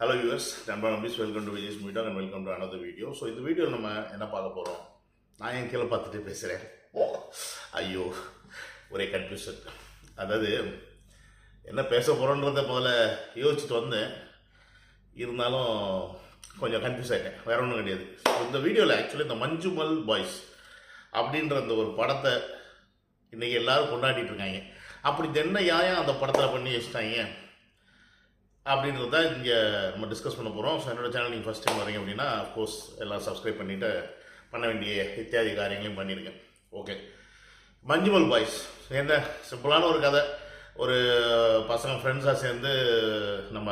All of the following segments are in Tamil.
ஹலோ யூஎஸ் நண்பர் நம்பிஸ் welcome to Vijay's Meeta and welcome to another video so இந்த வீடியோவில் நம்ம என்ன பார்க்க போகிறோம் நான் என் கீழே பார்த்துட்டு பேசுகிறேன் ஐயோ ஒரே கன்ஃபியூஷன் அதாவது என்ன பேச போகிறோன்றத போல யோசிச்சுட்டு வந்தேன். இருந்தாலும் கொஞ்சம் கன்ஃபியூஸ் ஆகிட்டேன் வேற ஒன்றும் கிடையாது. இந்த வீடியோவில் ஆக்சுவலி இந்த மஞ்சுமல் பாய்ஸ் அப்படின்ற அந்த ஒரு படத்தை இன்றைக்கி எல்லாரும் கொண்டாடிட்டு இருக்காங்க. அப்படி தென்ன யாரையும் அந்த படத்தில் பண்ணி வச்சுட்டாங்க. அப்படின்றது தான் இங்கே நம்ம டிஸ்கஸ் பண்ண போகிறோம் ஸோ என்னோடய சேனல் நீங்கள் ஃபஸ்ட் டைம் வரீங்க அப்படின்னா கோர்ஸ் எல்லாம் சப்ஸ்கிரைப் பண்ணிவிட்டு பண்ண வேண்டிய இத்தியாதி காரியங்களையும் பண்ணியிருக்கேன் ஓகே மஞ்சுமல் பாய்ஸ் என்ன? சிம்பிளான ஒரு கதை. ஒரு பசங்க ஃப்ரெண்ட்ஸாக சேர்ந்து நம்ம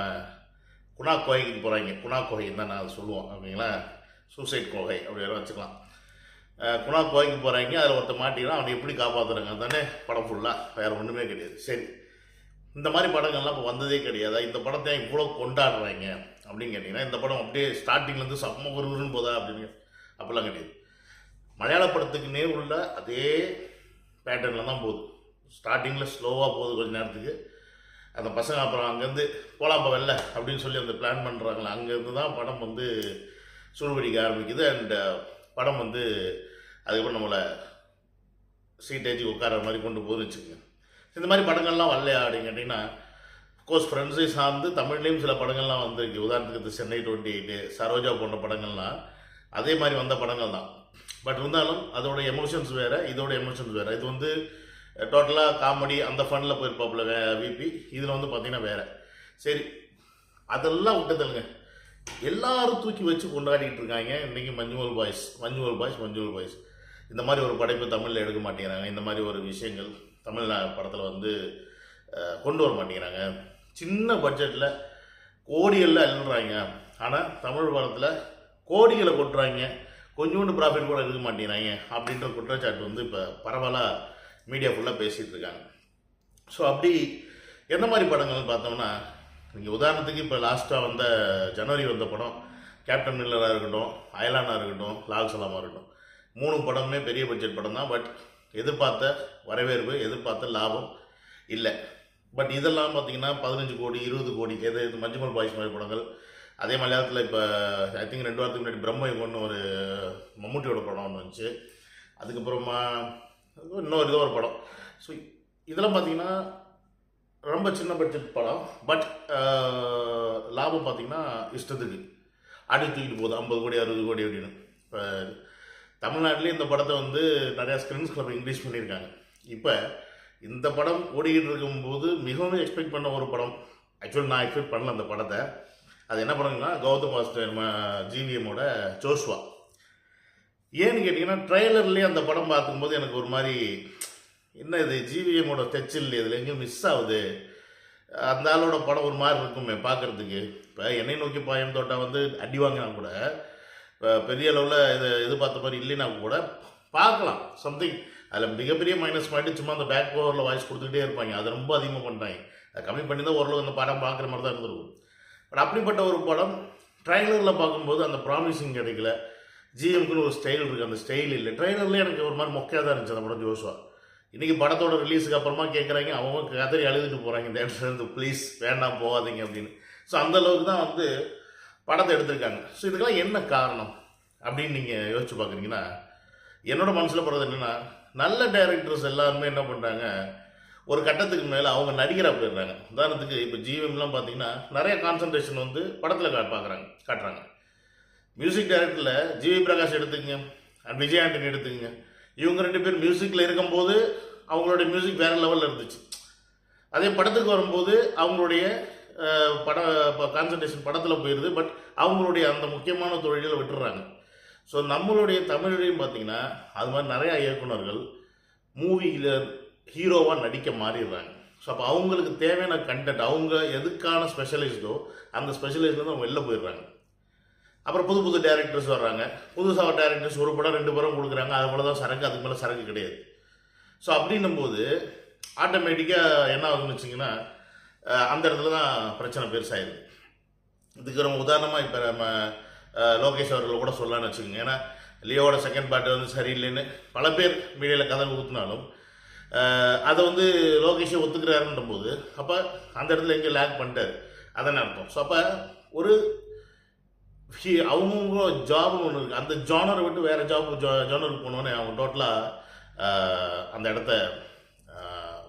குணா கோகைக்கு போகிறாங்க குணா கோகைன்னு தான் நான் அதை சொல்லுவோம் அப்படிங்களா சூசைட் கோகை அப்படின்னு வச்சுக்கலாம். குணா கோகைக்கு போகிறாங்க அதில் ஒருத்தர் மாட்டிக்கிறான். அவனை எப்படி காப்பாற்றுறாங்க தானே படம் ஃபுல்லாக வேறு ஒன்றுமே கிடையாது. சரி. இந்த மாதிரி படங்கள்லாம் இப்போ வந்ததே கிடையாது? இந்த படத்தை இவ்வளோ கொண்டாடுறாங்க? அப்படின்னு கேட்டிங்கன்னா இந்த படம் அப்படியே ஸ்டார்டிங்லேருந்து செம்ம விறுவிறுன்னு போதா அப்படின்னு அப்படிலாம் கிடையாது. மலையாள படத்துக்குன்னே உள்ள அதே பேட்டர்னில் தான் போகுது. ஸ்டார்டிங்கில் ஸ்லோவாக போகுது கொஞ்ச நேரத்துக்கு. அந்த பசங்க அப்புறம் அங்கேருந்து போலாப்பா வெளில அப்படின்னு சொல்லி அந்த பிளான் பண்ணுறாங்களே அங்கேருந்து தான் படம் வந்து சூழ்வடிக்க ஆரம்பிக்குது. அண்ட் uh, படம் வந்து அதுக்கப்புறம் நம்மளை சீட்டேஜ் உட்கார மாதிரி கொண்டு போகுதுன்னு வச்சுக்கோங்க. இந்த மாதிரி படங்கள்லாம் வரலையா அப்படின்னு கேட்டிங்கன்னா கோர்ஸ் ஃப்ரெண்ட்ஸை சார்ந்து தமிழ்லேயும் சில படங்கள்லாம் வந்திருக்கு. உதாரணத்துக்கு இந்த சென்னை டுவெண்ட்டி எயிட்டு சரோஜா போன்ற படங்கள்லாம். அதே மாதிரி வந்த படங்கள் தான். பட் இருந்தாலும் அதோட எமோஷன்ஸ் வேறு இதோட எமோஷன்ஸ் வேறு. இது வந்து டோட்டலாக காமெடி அந்த ஃபண்டில் போயிருப்பாப்புல வே விபி இதில் வந்து பார்த்தீங்கன்னா வேறு. சரி அதெல்லாம் விட்டதில்லைங்க எல்லாரும் தூக்கி வச்சு கொண்டாடிட்டு இருக்காங்க. இன்றைக்கி Manjummel Boys Manjummel Boys Manjummel Boys. இந்த மாதிரி ஒரு படைப்பு தமிழில் எடுக்க மாட்டேங்கிறாங்க. இந்த மாதிரி ஒரு விஷயங்கள். தமிழ் படத்தில் வந்து கொண்டு வர மாட்டேங்கிறாங்க. சின்ன பட்ஜெட்டில் கோடிகளில் எழுதுறாங்க ஆனால் தமிழ் படத்தில் கோடிகளை கொட்டுறாங்க. கொஞ்சோண்டு ப்ராஃபிட் கூட எடுக்க மாட்டேங்கிறாங்க அப்படின்ற குற்றச்சாட்டு வந்து இப்போ பரவலாக மீடியா ஃபுல்லாக பேசிகிட்டு இருக்காங்க. ஸோ அப்படி என்ன மாதிரி படங்கள்னு பார்த்தோம்னா நீங்கள் உதாரணத்துக்கு இப்போ லாஸ்ட்டாக வந்த ஜனவரி வந்த படம் கேப்டன் மில்லராக இருக்கட்டும் அயலானாக இருக்கட்டும் லால் சலாமாக இருக்கட்டும் மூணு படமுமே பெரிய பட்ஜெட் படம் தான் பட் எதிர்பார்த்த வரவேற்பு எதிர்பார்த்த லாபம் இல்லை. பட் இதெல்லாம் பார்த்தீங்கன்னா பதினஞ்சு கோடி இருபது கோடி எது இது மஞ்சுமல் பாய்ஸ் மாதிரி படங்கள். அதே மலையாளத்தில் இப்போ ஐ திங்க் ரெண்டு வாரத்துக்கு முன்னாடி பிரம்ம ஒரு மம்முட்டியோட படம் ஒன்று வந்துச்சு. அதுக்கப்புறமா இன்னொரு இதோ ஒரு படம். ஸோ இதெல்லாம் பார்த்தீங்கன்னா ரொம்ப சின்ன பட்ஜெட் படம். பட் லாபம் பார்த்தீங்கன்னா இஷ்டத்துக்கு. அடி தூக்கிட்டு போகுது. ஐம்பது கோடி அறுபது கோடி அப்படின்னு. இப்போ தமிழ்நாட்டிலே இந்த படத்தை வந்து நிறையா ஸ்க்ரீன்ஸ் கிளப் இங்கிலீஷ் பண்ணியிருக்காங்க. இப்போ இந்த படம் ஓடிக்கிட்டு இருக்கும்போது மிகவும் எக்ஸ்பெக்ட் பண்ண ஒரு படம். ஆக்சுவலி நான் எக்ஸ்பெக்ட் பண்ணல அந்த படத்தை. அது என்ன படம்னா கௌதம் மாஸ்டர் ஜிவிஎம்மோட ஜோஷ்வா ஏன்னு கேட்டிங்கன்னா ட்ரெய்லர்லேயே அந்த படம் பார்க்கும்போது எனக்கு ஒரு மாதிரி என்ன இது ஜிவிஎம்மோட டச் இதில் எங்கேயும் மிஸ் ஆகுது. அந்த ஆளோட படம் ஒரு மாதிரி இருக்குமே பார்க்குறதுக்கு. இப்போ என்னை நோக்கி பாயம் தோட்டா வந்து அடி வாங்கினா கூட. பெரிய அளவில் இது எதிர்பார்த்த மாதிரி இல்லைன்னா கூட பார்க்கலாம் சம்திங் அதில் மிகப்பெரிய மைனஸ் பாயிண்ட் சும்மா அந்த பேக் ஓவரில் வாய்ஸ் கொடுத்துக்கிட்டே இருப்பாங்க. அதை ரொம்ப அதிகமாக பண்ணுறாங்க அதை கம்மி பண்ணி தான் ஓரளவு அந்த படம் பார்க்குற மாதிரி தான் இருந்திருக்கும். பட் அப்படிப்பட்ட ஒரு படம் ட்ரைலரில் பார்க்கும்போது அந்த ப்ராமிசிங் கிடைக்கல. ஜிஎம்க்குன்னு ஒரு ஸ்டைல் இருக்குது அந்த ஸ்டைல் இல்லை. ட்ரைலர்லேயே எனக்கு ஒரு மாதிரி மொக்கையாக தான் இருந்துச்சு அந்த படம் ஜோஷுவா. இன்றைக்கி படத்தோட ரிலீஸுக்கு அப்புறமா கேட்குறாங்க அவங்க கதறி அழுதுட்டு போகிறாங்க இந்த இடத்துலேருந்து ப்ளீஸ் வேண்டாம் போகாதீங்க அப்படின்னு. ஸோ அந்த அளவுக்கு தான் வந்து படத்தை எடுத்திருக்காங்க. ஸோ இதுக்கெல்லாம் என்ன காரணம்? அப்படின்னு நீங்கள் யோசிச்சு பார்க்குறீங்கன்னா என்னோட மனசில் படுறது என்னென்னா நல்ல டைரக்டர்ஸ் எல்லாருமே என்ன பண்ணுறாங்க ஒரு கட்டத்துக்கு மேலே அவங்க நடிகராக போயிடுறாங்க. உதாரணத்துக்கு இப்போ ஜிவிஎம்லாம் பார்த்தீங்கன்னா நிறைய கான்சன்ட்ரேஷன் வந்து படத்தில் கா பார்க்குறாங்க காட்டுறாங்க. மியூசிக் டைரக்டரில் ஜிவி பிரகாஷ் எடுத்துக்கங்க அண்ட் விஜய் ஆண்டனி எடுத்துக்கங்க. இவங்க ரெண்டு பேர் மியூசிக்கில் இருக்கும்போது அவங்களுடைய மியூசிக் வேறு லெவலில் இருந்துச்சு. அதே படத்துக்கு வரும்போது அவங்களுடைய படம் பட கான்சன்ட்ரேஷன் படத்தில் போயிடுது பட் அவங்களுடைய அந்த முக்கியமான தொழில்களை விட்டுறாங்க. ஸோ நம்மளுடைய தமிழ்லையும் பார்த்தீங்கன்னா அது மாதிரி நிறையா இயக்குனர்கள் மூவியில் ஹீரோவாக நடிக்க மாறிடுறாங்க. ஸோ அப்போ அவங்களுக்கு தேவையான கண்டென்ட் அவங்க எதுக்கான ஸ்பெஷலிஸ்டோ அந்த ஸ்பெஷலிஸ்ட்லேருந்து அவங்க வெளில போயிடுறாங்க. அப்புறம் புது புது டேரக்டர்ஸ் வர்றாங்க. புதுசாக டேரக்டர்ஸ் ஒரு படம் ரெண்டு படம் கொடுக்குறாங்க. அது போல தான் சரக்கு அதுக்கு மேலே சரக்கு கிடையாது. ஸோ அப்படின்னும் போது ஆட்டோமேட்டிக்காக என்ன ஆகுதுன்னு வச்சிங்கன்னா அந்த இடத்துல தான் பிரச்சனை பெருசாயிருது இதுக்கு நம்ம உதாரணமாக இப்போ நம்ம லோகேஷ் அவர்கள் கூட சொல்லலாம்னு வச்சுக்கோங்க. ஏன்னா லியோவோட செகண்ட் பார்ட் வந்து சரியில்லைன்னு பல பேர் மீடியாவில் கதை ஊற்றினாலும் அதை வந்து லோகேஷை ஒத்துக்கிறாருன்ற போது அப்போ அந்த இடத்துல எங்கே லேக் பண்ணிட்டாரு? அதானே அர்த்தம். ஸோ அப்போ ஒரு he- அவங்கவுங்க ஜாப்னு ஒன்று இருக்குது அந்த ஜானரை விட்டு வேறு ஜாப் ஜானருக்கு போனோன்னே அவங்க டோட்டலாக அந்த இடத்த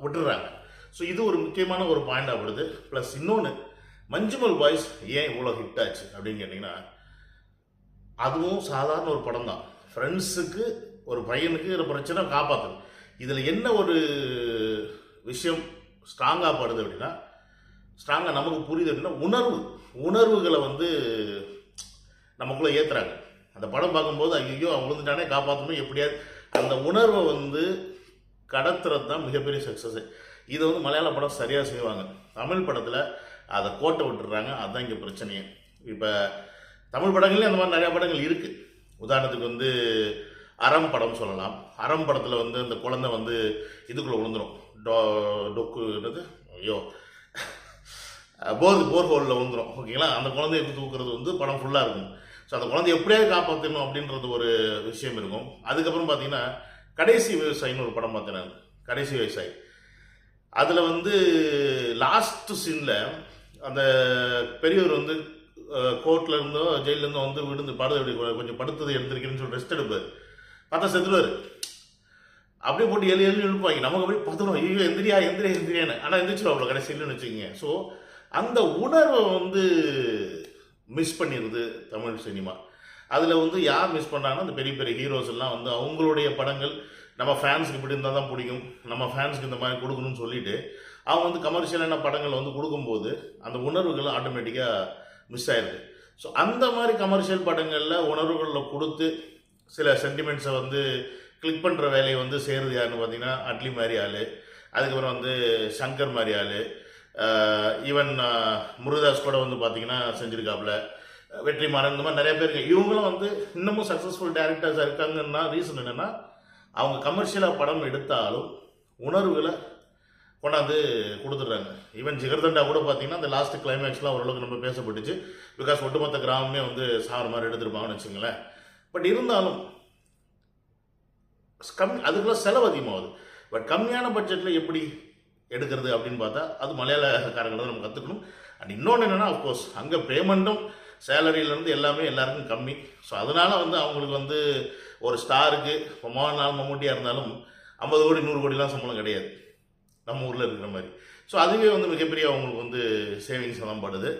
விட்டுடுறாங்க. ஸோ இது ஒரு முக்கியமான ஒரு பாயிண்ட் ஆகிடுது ப்ளஸ் இன்னொன்று மஞ்சுமல் பாய்ஸ் ஏன் இவ்வளோ ஹிட் ஆச்சு அப்படின்னு கேட்டிங்கன்னா அதுவும் சாதாரண ஒரு படம் தான். ஃப்ரெண்ட்ஸுக்கு ஒரு பையனுக்கு ஒரு பிரச்சனை காப்பாற்றணும் இதில் என்ன ஒரு விஷயம் ஸ்ட்ராங்காக படுது அப்படின்னா ஸ்ட்ராங்காக நமக்கு புரியுது அப்படின்னா உணர்வு. உணர்வுகளை வந்து நமக்குள்ளே ஏற்றுறாங்க அந்த படம் பார்க்கும்போது ஐயோ அவன் விழுந்துட்டானே காப்பாற்றணும் எப்படியாவது. அந்த உணர்வை வந்து கடத்துறது தான் மிகப்பெரிய சக்ஸஸ் இதை வந்து மலையாள படம் சரியாக செய்வாங்க. தமிழ் படத்தில் அதை கோட்டை விட்டுறாங்க அதுதான் இங்கே பிரச்சனையே. இப்போ தமிழ் படங்கள்லேயும் அந்த மாதிரி நிறையா படங்கள் இருக்குது உதாரணத்துக்கு வந்து அறம் படம் சொல்லலாம். அறம் படத்தில் வந்து அந்த குழந்தை வந்து இதுக்குள்ளே விழுந்துரும். டோ டொக்கு ஐயோ. போர் போர்ஹோலில் விழுந்துடும் ஓகேங்களா? அந்த குழந்தைய தூக்குறது வந்து படம் ஃபுல்லாக இருக்கும். ஸோ அந்த குழந்தைய எப்படியாவது காப்பாற்றணும் அப்படின்றது ஒரு விஷயம் இருக்கும். அதுக்கப்புறம் பார்த்தீங்கன்னா கடைசி விவசாயின்னு ஒரு படம் பார்த்தேன் கடைசி விவசாயி. அதில் வந்து லாஸ்ட் சீனில் அந்த பெரியவர் வந்து கோர்ட்ல இருந்தோ ஜெயில வந்து விழுந்து படுத்து இப்படி கொஞ்சம் படுத்தது எடுத்திருக்கேன்னு சொல்லி ரெஸ்ட் எடுப்பார். பார்த்தா செத்துருவார். அப்படியே போட்டு எழு எழுதி எழுப்பாங்க நமக்கு அப்படியே பதறோம். ஐயோ எந்திரியா எந்திரியா எந்திரியான்னு. ஆனால் எந்திரிச்சிருவாப்ல கடைசியில்னு வச்சுக்கோங்க. ஸோ அந்த உணர்வை வந்து மிஸ் பண்ணிடுது தமிழ் சினிமா. அதில் வந்து யார் மிஸ் பண்ணாங்கன்னா அந்த பெரிய பெரிய ஹீரோஸ் எல்லாம் வந்து அவங்களுடைய படங்கள் நம்ம ஃபேன்ஸுக்கு இப்படி இருந்தால் தான் பிடிக்கும். நம்ம ஃபேன்ஸுக்கு இந்த மாதிரி கொடுக்கணும்னு சொல்லிட்டு அவங்க வந்து கமர்ஷியலான படங்கள் வந்து கொடுக்கும்போது அந்த உணர்வுகள் ஆட்டோமேட்டிக்காக மிஸ் ஆயிடுது ஸோ அந்த மாதிரி கமர்ஷியல் படங்களில் உணர்வுகளில் கொடுத்து சில சென்டிமெண்ட்ஸை வந்து கிளிக் பண்ணுற வேலையை வந்து செய்கிறது யாருன்னு பார்த்தீங்கன்னா அட்லி மாதிரி ஆள் அதுக்கப்புறம் வந்து சங்கர் மாதிரி ஆள் ஈவன் முருகதாஸ் கூட வந்து பார்த்தீங்கன்னா செஞ்சுருக்காப்புல. வெற்றிமாறன் இந்த மாதிரி நிறைய பேர் இருக்கு. இவங்களும் வந்து இன்னமும் சக்ஸஸ்ஃபுல் டேரக்டர்ஸாக இருக்காங்கன்னா ரீசன் என்னென்னா அவங்க கமர்ஷியலாக படம் எடுத்தாலும் உணர்வுகளை கொண்டாந்து கொடுத்துட்றாங்க. ஈவன் ஜிகர்தண்டா கூட பார்த்தீங்கன்னா அந்த லாஸ்ட் கிளைமேக்ஸ்லாம் ஓரளவுக்கு நம்ம பேசப்பட்டுச்சு. பிகாஸ் ஒட்டுமொத்த கிராமமே வந்து சாகிற மாதிரி எடுத்துருப்பாங்கன்னு வச்சுங்களேன் பட் இருந்தாலும் கம்மி அதுக்குள்ள செலவு அதிகமாகுது. பட் கம்மியான பட்ஜெட்டில் எப்படி எடுக்கிறது அப்படின்னு பார்த்தா அது மலையாளக்காரங்களை தான் நம்ம கற்றுக்கணும் அண்ட் இன்னொன்று என்னென்னா அஃப்கோர்ஸ் அங்கே பேமெண்ட்டும் சேலரியிலேருந்து எல்லாமே எல்லாருக்கும் கம்மி. ஸோ அதனால் வந்து அவங்களுக்கு வந்து ஒரு ஸ்டாருக்கு இப்போ மோகன்லால் மம்முட்டியாக இருந்தாலும் ஐம்பது கோடி நூறு கோடிலாம் சம்பளம் கிடையாது. நம்ம ஊரில் இருக்கிற மாதிரி. ஸோ அதுவே வந்து மிகப்பெரிய அவங்களுக்கு வந்து சேவிங்ஸ் தான் படுது.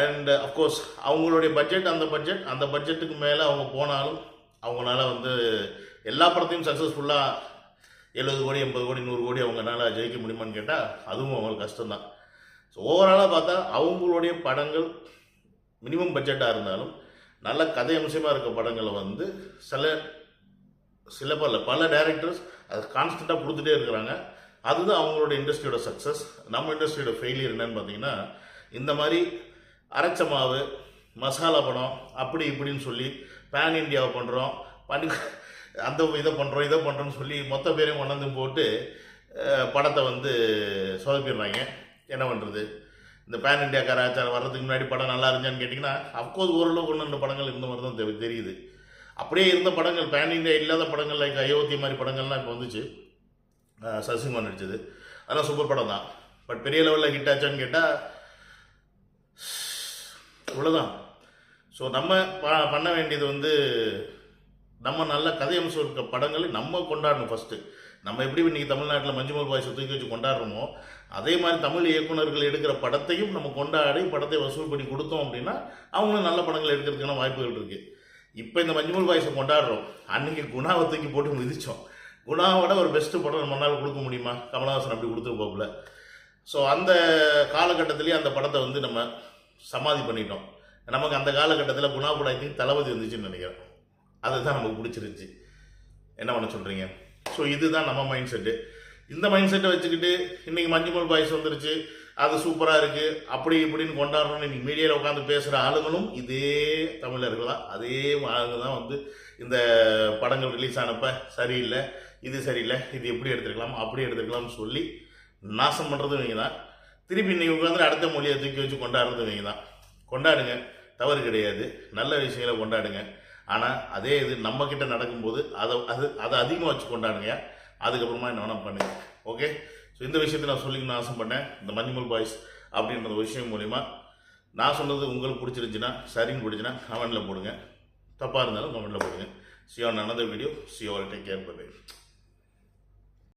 அண்ட் அஃப்கோர்ஸ் அவங்களுடைய பட்ஜெட் அந்த பட்ஜெட் அந்த பட்ஜெட்டுக்கு மேலே அவங்க போனாலும் அவங்களால வந்து எல்லா படத்தையும் சக்ஸஸ்ஃபுல்லாக எழுபது கோடி எண்பது கோடி நூறு கோடி அவங்களால ஜெயிக்க முடியுமான்னு கேட்டால் அதுவும் அவங்களுக்கு கஷ்டம்தான். ஸோ ஓவராலாக பார்த்தா அவங்களுடைய படங்கள் மினிமம் பட்ஜெட்டாக இருந்தாலும் நல்ல கதை அம்சமாக இருக்க படங்களை வந்து சில சில பல பல டேரக்டர்ஸ் அது கான்ஸ்டண்ட்டாக கொடுத்துட்டே இருக்கிறாங்க. அதுதான் அவங்களோட இண்டஸ்ட்ரியோட சக்ஸஸ் நம்ம இண்டஸ்ட்ரியோட ஃபெயிலியர் என்னன்னு பார்த்தீங்கன்னா இந்த மாதிரி அரைச்ச மாவு மசாலா படம் அப்படி இப்படின்னு சொல்லி பேன் இண்டியாவை பண்ணுறோம் பண்ணி அந்த இதை பண்ணுறோம் இதை பண்ணுறோம்னு சொல்லி மொத்த பேரையும் கொண்டாந்து போட்டு படத்தை வந்து சொதப்பிடுறாங்க. என்ன பண்ணுறது இந்த பேன் இண்டியா கலாச்சாரம் வர்றதுக்கு முன்னாடி படம் நல்லா இருந்துச்சான்னு கேட்டிங்கன்னா அஃப்கோர்ஸ் ஓரளவு ஒன்று ரெண்டு படங்கள் இந்த மாதிரி தான் தெரி- தெரியுது. அப்படியே இருந்த படங்கள் பேன் இண்டியா இல்லாத படங்கள் லைக் அயோத்தி மாதிரி படங்கள்லாம் இப்போ வந்துச்சு. அஹ், சசிகுமார் நடிச்சது. அதெல்லாம் சூப்பர் படம் தான். பட் பெரிய லெவலில் ஹிட் ஆச்சான்னு கேட்டால் இவ்வளோதான் ஸோ நம்ம பண்ண வேண்டியது வந்து நம்ம நல்ல கதை அம்சம் இருக்க படங்களை நம்ம கொண்டாடணும் ஃபஸ்ட்டு நம்ம எப்படி இன்னைக்கு தமிழ்நாட்டில் மஞ்சுமல் பாய் தூக்கி வச்சு கொண்டாடுறோமோ அதே மாதிரி தமிழ் இயக்குனர்கள் எடுக்கிற படத்தையும் நம்ம கொண்டாடி படத்தை வசூல் பண்ணி கொடுத்தோம் அப்படின்னா அவங்களும் நல்ல படங்கள் எடுக்கிறதுக்கான வாய்ப்புகள் இருக்குது இப்போ இந்த மஞ்சுமல் பாய்ஸை கொண்டாடுறோம். அன்னைக்கு குணாவை தூக்கி போட்டு மிதித்தோம் குணாவோட ஒரு பெஸ்ட்டு படம் நம்மளால் கொடுக்க முடியுமா? கமலஹாசன் அப்படி கொடுத்துருப்போம்ல ஸோ அந்த காலகட்டத்திலேயே அந்த படத்தை வந்து நம்ம சமாதி பண்ணிட்டோம். நமக்கு அந்த காலகட்டத்தில் குணா கூட தளபதி வந்துச்சுன்னு நினைக்கிறேன். அதை தான் நமக்கு பிடிச்சிருந்துச்சு. என்ன பண்ண சொல்கிறீங்க ஸோ இதுதான் நம்ம மைண்ட் செட்டு இந்த மைண்ட் செட்டை வச்சுக்கிட்டு இன்றைக்கி மஞ்சுமல் பாய்ஸ் வந்துருச்சு. அது சூப்பராக இருக்குது அப்படி இப்படின்னு கொண்டாடுறோம்னு இன்னைக்கு மீடியாவில் உட்காந்து பேசுகிற ஆளுங்களும் இதே தமிழர்கள் தான். அதே ஆளுங்க தான் வந்து இந்த படங்கள் ரிலீஸ் ஆனப்ப சரியில்லை இது சரியில்லை இது எப்படி எடுத்துருக்கலாம் அப்படி எடுத்துக்கலாம்னு சொல்லி நாசம் பண்ணுறதும் இவங்க தான். திருப்பி இன்னைக்கு உட்காந்து அடுத்த மொழியை தூக்கி வச்சு கொண்டாடுறதும் இவங்க தான். கொண்டாடுங்க. தவறு கிடையாது. நல்ல விஷயங்களை கொண்டாடுங்க. ஆனால் அதே இது நம்மக்கிட்ட நடக்கும்போது அதை அது அதை அதிகமாக வச்சு கொண்டாடுங்க. அதுக்கப்புறமா என்ன வேணால் பண்ணுங்க. ஓகே ஸோ இந்த விஷயத்தை நான் சொல்லிக்கணும்னு ஆசைப்பட்டேன் இந்த மஞ்சுமல் பாய்ஸ் அப்படின்ற ஒரு விஷயம் மூலிமா நான் சொன்னது உங்களுக்கு பிடிச்சிருந்துச்சுன்னா சரின்னு பிடிச்சின்னா கமெண்டில் போடுங்க. தப்பாக இருந்தாலும் கமெண்டில் போடுங்க. See on video see all take care bye